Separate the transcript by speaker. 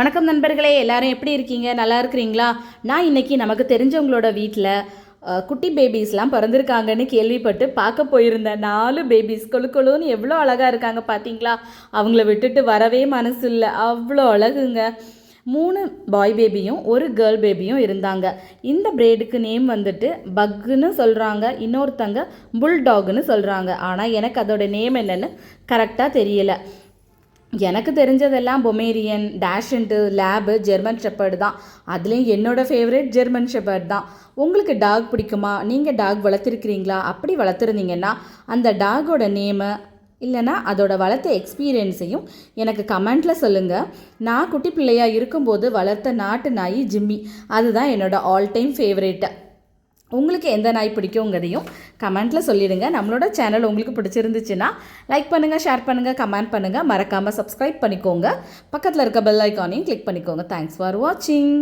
Speaker 1: வணக்கம் நண்பர்களே எல்லாரும் எப்படி இருக்கீங்க? நல்லா இருக்கிறீங்களா? நான் இன்னைக்கு நமக்கு தெரிஞ்சவங்களோட வீட்டில் குட்டி பேபிஸ்லாம் பிறந்திருக்காங்கன்னு கேள்விப்பட்டு பார்க்க போயிருந்தேன். நாலு பேபிஸ் கொழு கொழுன்னு எவ்வளோ அழகாக இருக்காங்க பார்த்தீங்களா? அவங்கள விட்டுட்டு வரவே மனசு இல்லை அவ்வளோ அழகுங்க. மூணு பாய் பேபியும் ஒரு கேர்ள் பேபியும் இருந்தாங்க. இந்த பிரேடுக்கு நேம் வந்துட்டு பக்குன்னு சொல்கிறாங்க இன்னொருத்தங்க புல்டாக்னு சொல்கிறாங்க ஆனால் எனக்கு அதோட நேம் என்னன்னு கரெக்டாக தெரியலை. எனக்கு தெரிஞ்சதெல்லாம் Pomeranian dachshund lab German shepherd தான். அதுலேயும் என்னோடய ஃபேவரட் ஜெர்மன் ஷெப்பர்ட் தான். உங்களுக்கு டாக் பிடிக்குமா? நீங்கள் டாக் வளர்த்துருக்கிறீங்களா? அப்படி வளர்த்துருந்தீங்கன்னா அந்த டாகோட நேமு இல்லைனா அதோட வளர்த்த எக்ஸ்பீரியன்ஸையும் எனக்கு கமெண்ட்டில் சொல்லுங்கள் நான் குட்டி பிள்ளையாக இருக்கும்போது வளர்த்த நாட்டு நாய் ஜிம்மி. அதுதான் என்னோடய ஆல் டைம் ஃபேவரேட்டு உங்களுக்கு எந்த நாய் பிடிக்குங்கிறதையும் கமெண்ட்டில் சொல்லிடுங்க. நம்மளோட சேனல் உங்களுக்கு பிடிச்சிருந்துச்சுன்னா லைக் பண்ணுங்கள் ஷேர் பண்ணுங்கள் கமெண்ட் பண்ணுங்கள் மறக்காமல் சப்ஸ்கிரைப் பண்ணிக்கோங்க. பக்கத்தில் இருக்க பெல் ஐக்கானையும் கிளிக் பண்ணிக்கோங்க. தேங்க்ஸ் ஃபார் வாட்சிங்